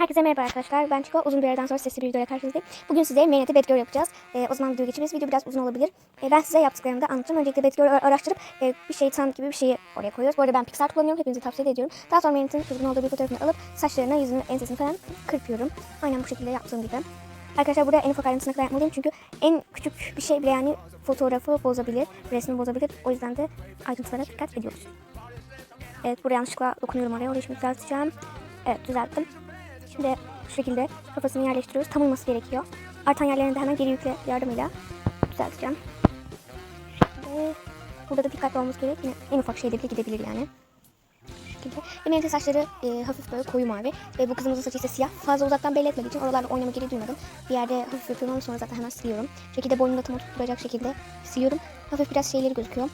Herkese merhaba arkadaşlar. Ben Çiko. Uzun bir aradan sonra sesli bir videoyla karşınızdayım. Bugün size Mainnet'e Batgirl yapacağız. Ee, o zaman videoya geçebiliriz. Video biraz uzun olabilir. Ee, ben size yaptıklarımı da anlatacağım. Öncelikle Batgirl'ü araştırıp e, bir şeytan gibi bir şeyi oraya koyuyoruz. Bu arada ben Pixar kullanıyorum. Hepinize tavsiye ediyorum. Daha sonra Mainnet'in kızgın olduğu bir fotoğrafını alıp saçlarına, yüzünü, ensesini falan kırpıyorum. Aynen bu şekilde yaptığım gibi. Arkadaşlar burada en ufak ayrıntısına kadar yapmalıyım. Çünkü en küçük bir şey bile yani fotoğrafı bozabilir, resmi bozabilir. O yüzden de ayrıntılara dikkat ediyoruz. Evet burada yanlışlıkla dokunuyorum oraya. Orayı şimdi düzelteceğim. Evet düzelttim. Şimdi şu şekilde kafasını yerleştiriyoruz. Tam uyması gerekiyor. Artan yerlerini de hemen geri yükle yardımıyla düzelteceğim. Ve burada da dikkatli olmamız gerek. Yine en ufak şeyde bile gidebilir yani. Şu şekilde. Ve benim saçları e, hafif böyle koyu mavi. Ve bu kızımızın saçı ise siyah. Fazla uzaktan belli etmediği için oralarla oynama geri duymadım. Bir yerde hafif yapıyorum sonra zaten hemen siliyorum. Şu şekilde boynunu tam oturtacak şekilde siliyorum. Hafif biraz şeyleri gözüküyor.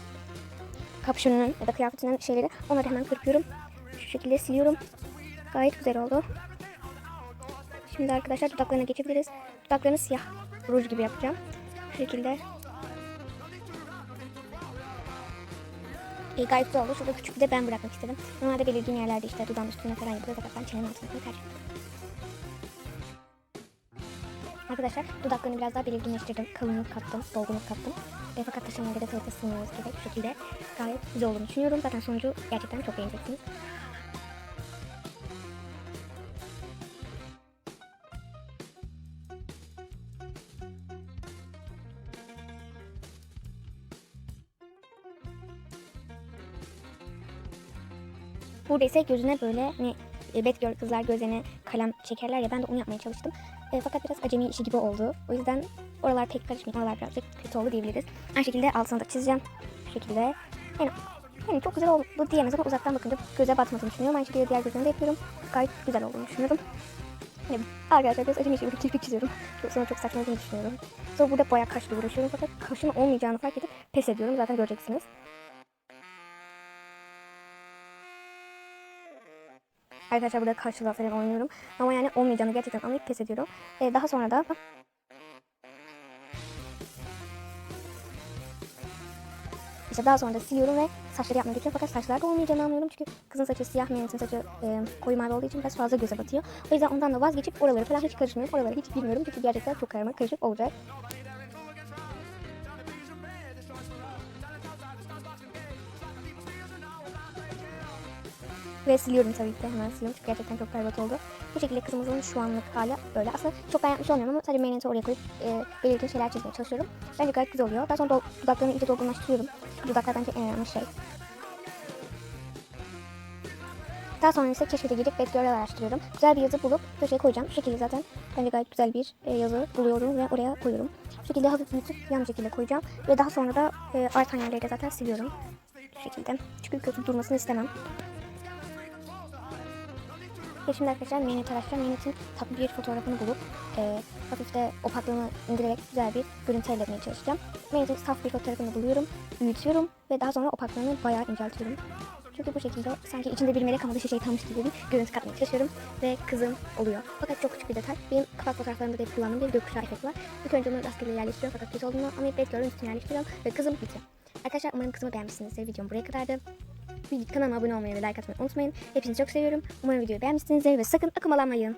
Kapşonunun ya da kıyafetinin şeyleri. Onları hemen kırpıyorum. Şu şekilde siliyorum. Gayet güzel oldu. Şimdi arkadaşlar dudaklarına geçebiliriz. Dudaklarını siyah ruj gibi yapacağım. Şu şekilde. E, gayet güzel oldu. Şurada küçük bir de ben bırakmak istedim. Normalde belirgin yerlerde işte dudağın üstüne falan yapılıyor. Fakat ben çenenin altına ettim. Arkadaşlar dudaklarını biraz daha belirginleştirdim. Kalınlık kattım, dolgunluk kattım. E, fakat taşıma yerde de tuvalete sığmamız gerek. Şu şekilde gayet güzel olduğunu düşünüyorum. Zaten sonucu gerçekten çok beğeneceksiniz. Burada ise gözüne böyle hani e, Batgirl kızlar gözlerine kalem çekerler ya ben de onu yapmaya çalıştım. E, fakat biraz acemi işi gibi oldu. O yüzden oralar pek karışmıyor. Oralar birazcık kötü oldu diyebiliriz. Aynı şekilde altını da çizeceğim. Bu şekilde. Yani, yani çok güzel oldu diyemez ama uzaktan bakınca göze batmadığını düşünüyorum. Aynı şekilde diğer gözlerine de yapıyorum. Gayet güzel olduğunu düşünüyorum. Yani arkadaşlar biraz acemi işi bir kirpik çiziyorum. Sonra çok saçma olduğunu düşünüyorum. Sonra burada bayağı kaşla uğraşıyorum fakat kaşın olmayacağını fark edip pes ediyorum. Zaten göreceksiniz. Arkadaşlar burada karşılığa falan oynuyorum. Ama yani olmayacağını gerçekten anlayıp pes ediyorum. Ee, daha sonra da İşte daha sonra da siliyorum ve saçları yapmaya geçiyorum. Fakat saçlarda olmayacağını anlıyorum. Çünkü kızın saçı siyah, Mehmet'in saçı e, koyu mavi olduğu için biraz fazla göze batıyor. O yüzden ondan da vazgeçip oraları falan hiç karışmıyorum. Oraları hiç bilmiyorum. Çünkü gerçekten çok karma karışık olacak. Ve siliyorum tabii ki de hemen siliyorum çünkü gerçekten çok berbat oldu. Bu şekilde kızımızın şu anlık hali böyle. Aslında çok ben yapmış olmuyorum ama sadece mainnet'i oraya koyup e, belirgin şeyler çizmeye çalışıyorum. Bence gayet güzel oluyor. Daha sonra do- dudaklarını iyice dolgunlaştırıyorum. Dudaklar bence en önemli şey. Daha sonra ise keşfete girip Batgirl'ü araştırıyorum. Güzel bir yazı bulup köşeye koyacağım. Bu şekilde zaten bence gayet güzel bir e, yazı buluyorum ve oraya koyuyorum. Bu şekilde hafif büyütüp yan şekilde koyacağım. Ve daha sonra da e, artan yerleri de zaten siliyorum. Bu şekilde. Çünkü kötü durmasını istemem. Ve arkadaşlar Mainnet araştıracağım. Mainnet'in tatlı bir fotoğrafını bulup e, hafif opaklığını indirerek güzel bir görüntü elde etmeye çalışacağım. Mainnet'in saf bir fotoğrafını buluyorum, büyütüyorum ve daha sonra opaklığını bayağı inceltiyorum. Çünkü bu şekilde sanki içinde bir melek ama dışı şeytanmış gibi bir görüntü katmaya çalışıyorum ve kızım oluyor. Fakat çok küçük bir detay. Benim kapak fotoğraflarımda da kullandığım bir gökkuşağı efekti var. İlk önce onu rastgele yerleştiriyorum fakat kötü olduğunu anlayıp Batgirl'ün üstüne yerleştiriyorum ve kızım bitiyor. Arkadaşlar umarım kızımı beğenmişsinizdir. Videom buraya kadardı. Kanalıma abone olmayı ve like atmayı unutmayın. Hepinizi çok seviyorum. Umarım videoyu beğenmişsinizdir ve sakın akımalanmayın.